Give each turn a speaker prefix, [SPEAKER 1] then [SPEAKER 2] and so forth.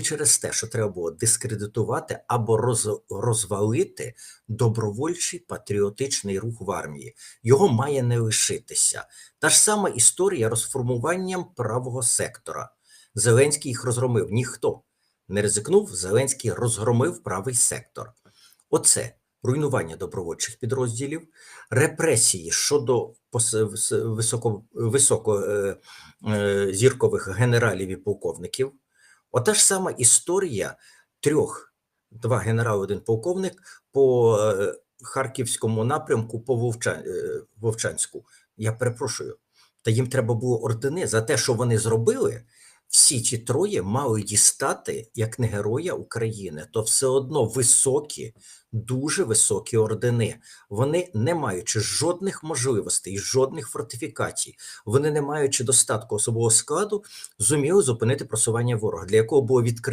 [SPEAKER 1] через те, що треба було дискредитувати або роз, розвалити добровольчий патріотичний рух в армії. Його має не лишитися. Та ж сама історія розформуванням правого сектора. Зеленський їх розгромив. Ніхто не ризикнув. Зеленський розгромив правий сектор. Оце руйнування добровольчих підрозділів, репресії щодо високо, високо е, е, зіркових генералів і полковників. Ота ж сама історія трьох: два генерали, один полковник по е, Харківському напрямку по Вовча, е, Вовчанську. Я перепрошую, та їм треба було ордени за те, що вони зробили. Всі ці троє мали дістати як не героя України, то все одно високі, дуже високі ордени. Вони, не маючи жодних можливостей, жодних фортифікацій, вони не маючи достатку особового складу, зуміли зупинити просування ворога, для якого було відкрито.